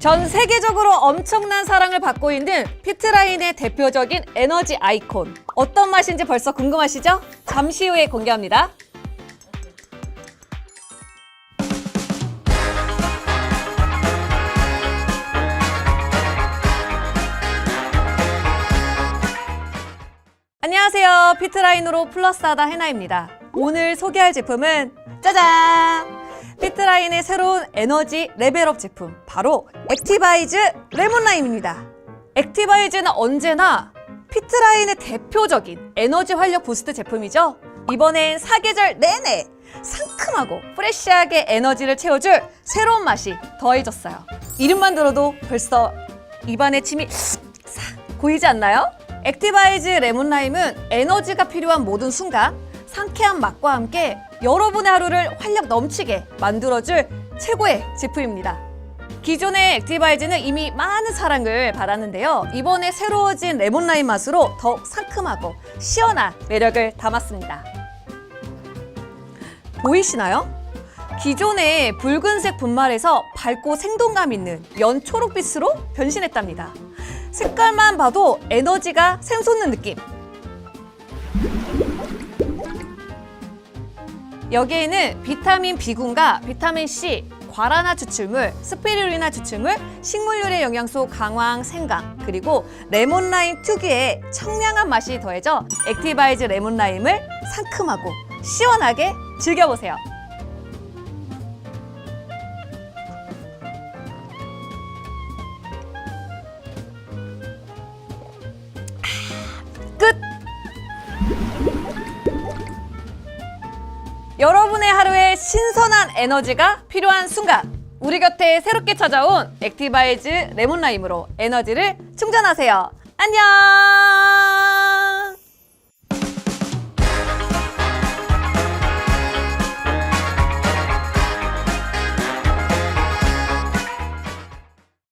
전 세계적으로 엄청난 사랑을 받고 있는 피트라인의 대표적인 에너지 아이콘. 어떤 맛인지 벌써 궁금하시죠? 잠시 후에 공개합니다. 안녕하세요. 피트라인으로 플러스하다 해나입니다. 오늘 소개할 제품은 짜잔! 피트라인의 새로운 에너지 레벨업 제품 바로 액티바이즈 레몬라임입니다. 액티바이즈는 언제나 피트라인의 대표적인 에너지 활력 부스트 제품이죠. 이번엔 사계절 내내 상큼하고 프레쉬하게 에너지를 채워줄 새로운 맛이 더해졌어요. 이름만 들어도 벌써 입안에 침이 싹 고이지 않나요? 액티바이즈 레몬라임은 에너지가 필요한 모든 순간 상쾌한 맛과 함께 여러분의 하루를 활력 넘치게 만들어줄 최고의 제품입니다. 기존의 액티바이즈는 이미 많은 사랑을 받았는데요. 이번에 새로워진 레몬라임 맛으로 더욱 상큼하고 시원한 매력을 담았습니다. 보이시나요? 기존의 붉은색 분말에서 밝고 생동감 있는 연초록빛으로 변신했답니다. 색깔만 봐도 에너지가 샘솟는 느낌. 여기에는 비타민 B군과 비타민 C, 과라나 추출물, 스피루리나 추출물, 식물유래 영양소 강황, 생강, 그리고 레몬라임 특유의 청량한 맛이 더해져 액티바이즈 레몬라임을 상큼하고 시원하게 즐겨보세요. 여러분의 하루에 신선한 에너지가 필요한 순간 우리 곁에 새롭게 찾아온 액티바이즈 레몬라임으로 에너지를 충전하세요. 안녕!